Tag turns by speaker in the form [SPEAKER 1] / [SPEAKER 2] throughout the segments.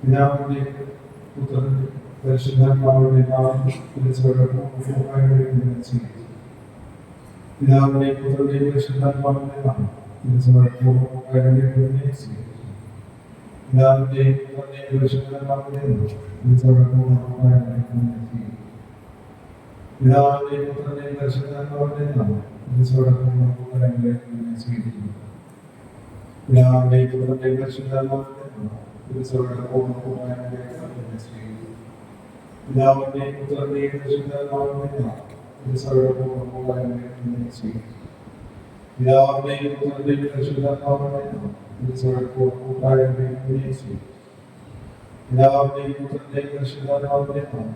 [SPEAKER 1] പിതാവിന്റെ പുത്രന്റെ പരിശുദ്ധാത്മാവിന്റെ നാമം പിതാവിന്റെ പുത്രന്റെ പരിശുദ്ധാത്മാവിന്റെ നാമം പിതാവിന്റെ പുത്രന്റെ പരിശുദ്ധാത്മാവിന്റെ പിതാവിന്റെ പുത്രന്റെ പരിശുദ്ധാത്മാവിന്റെ നാമം സ്വീകരിക്കുന്നു. പിതാവിന്റെ പുത്രന്റെ പരിശുദ്ധാത്മാവിന്റെ നാമം പിതാവിന്റെ പുത്രന്റെ പരിശുദ്ധാത്മാവിന്റെ നാമം പിതാവിന്റെ പുത്രന്റെ പരിശുദ്ധാത്മാവിന്റെ നാമം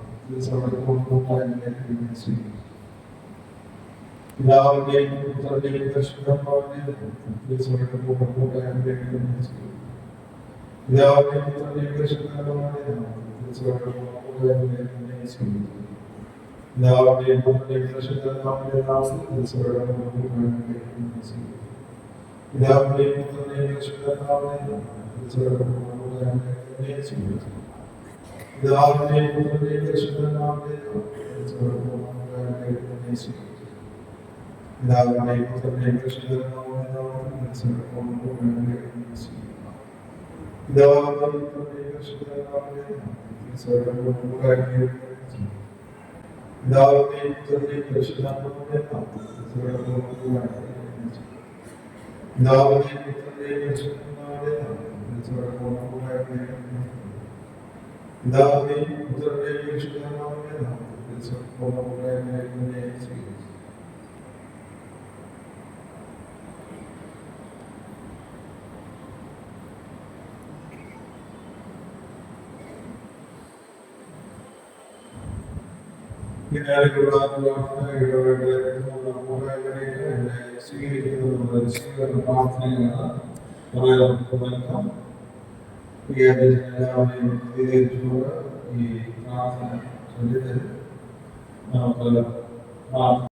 [SPEAKER 1] പിതാവിന്റെ പുത്രന്റെ പരിശുദ്ധാത്മാവിന്റെ നാമം പിതാവിന്റെ പുത്രന്റെ പരിശുദ്ധാത്മാവിന്റെ പിതാവിന്റെ പുത്രന്റെ പരിശുദ്ധാത്മാവിന്റെ പിതാവിന്റെ പുത്രന്റെ പരിശുദ്ധാത്മാവിന്റെ പിതാവിന്റെ പുത്രന്റെ പരിശുദ്ധാത്മാവിന്റെ പിതാവിന്റെ പുത്രന്റെ പരിശുദ്ധാത്മാവിന്റെ പിതാവിന്റെ പുത്രന്റെ പരിശുദ്ധാത്മാവിന്റെ പിതാവിന്റെ പുത്രന്റെ പരിശുദ്ധാത്മാവിന്റെ പിതാവിന്റെ പുത്രന്റെ പരിശുദ്ധാത്മാവിന്റെ പിതാവിന്റെ പുത്രന്റെ പരിശുദ്ധാത്മാവിന്റെ നമുക്ക്